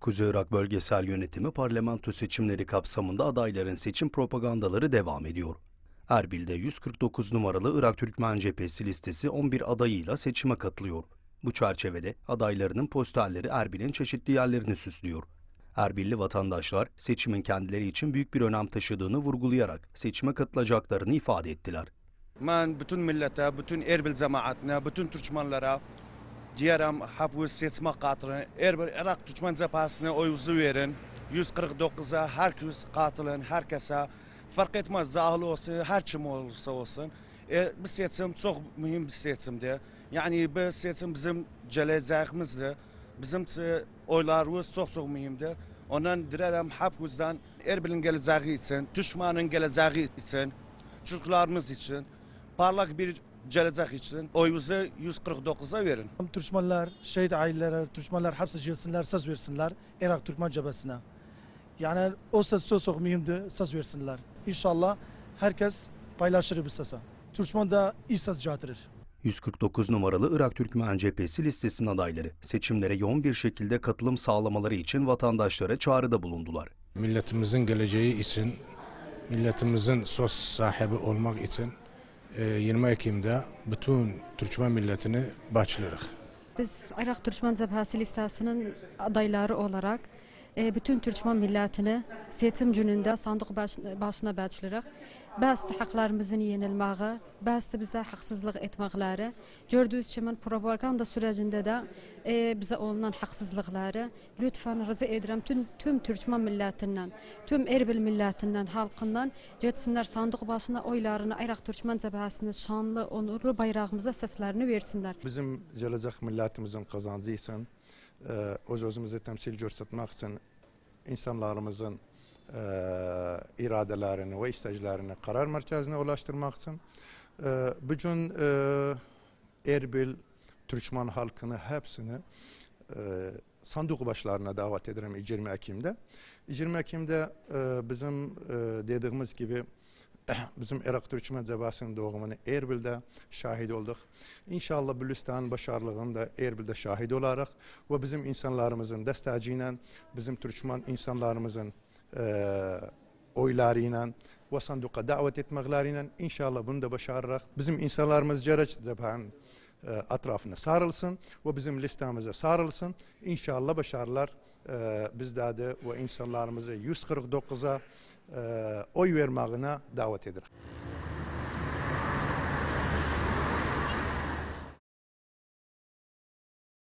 Kuzey Irak Bölgesel Yönetimi parlamento seçimleri kapsamında adayların seçim propagandaları devam ediyor. Erbil'de 149 numaralı Irak Türkmen Cephesi listesi 11 adayıyla seçime katılıyor. Bu çerçevede adaylarının posterleri Erbil'in çeşitli yerlerini süslüyor. Erbilli vatandaşlar seçimin kendileri için büyük bir önem taşıdığını vurgulayarak seçime katılacaklarını ifade ettiler. من bütün millete, bütün Erbil cemaatine, bütün Türkmenlere diyerim hep bu seçime katılın. Erbil Irak Türkmen cephesine oyunuzu verin. 149'a herkes katılın, herkese. Fark etmez zahil olsun, her kim olursa olsun. E, bu seçim çok mühim bir seçimdi. Yani bu seçim bizim geleceğimizdi. Bizim oylarımız çok çok mühimdi. Ondan dilerim hepimizden Erbil'in geleceği için, düşmanın geleceği için, Türklerimiz için parlak bir gelecek için oyunuzu 149'a verin. Türkmenler, şehit aileleri, Türkmenler hepsi cilsinler, söz versinler Irak Türkmen cephesine. Yani o ses çok çok mühimdi, söz versinler. İnşallah herkes paylaşır bu sese. Türkmen de iyi ses getirir. 149 numaralı Irak Türkmen Cephesi listesinin adayları seçimlere yoğun bir şekilde katılım sağlamaları için vatandaşlara çağrıda bulundular. milletimizin geleceği için, milletimizin söz sahibi olmak için 20 Ekim'de bütün Türkmen milletini başlarıq. Biz Irak Türkmen Cəbhəsi listəsinin adayları olarak e, bütün Türkmen millətini seçim günündə sandıq baş, başına bəcləyirik. Bəzi haqqlarımızın yenilməyi, bəzi bizə haqsızlıq etməkləri, gördüyünüz kimi propaganda sürecində də e, bizə olunan haqsızlıqları lütfən rica edirəm tüm, tüm Türkmen millətindən, tüm Erbil millətindən, xalqından getsinlər sandıq başına oylarını Irak Türkmen Cəbhəsinin şanlı, onurlu bayrağımıza səslərini versinlər. bizim gelecek milletimizin kazancı için, e, öz özümüzü temsil göstermek için insanlarımızın e, iradelerini ve isteclerini karar merkezine ulaştırmak için e, bugün e, Erbil, Türkmen halkını hepsini e, sandık başlarına davet ederim 20 Ekim'de. 20 Ekim'de e, bizim e, dediğimiz gibi bizim Irak Türkmen Cebası'nın doğumunu Erbil'de şahit olduk. İnşallah Bülüstan başarılığını da Erbil'de şahit olarak ve bizim insanlarımızın desteğiyle, bizim Türkmen insanlarımızın oylarıyla ve sanduka davet etmekleriyle inşallah bunu da başararak bizim insanlarımız Cereç Cebhan'ın e, etrafına sarılsın ve bizim listemize sarılsın. İnşallah başarılar e, bizde de ve insanlarımızı 149'a e, oy vermağına davet ederim.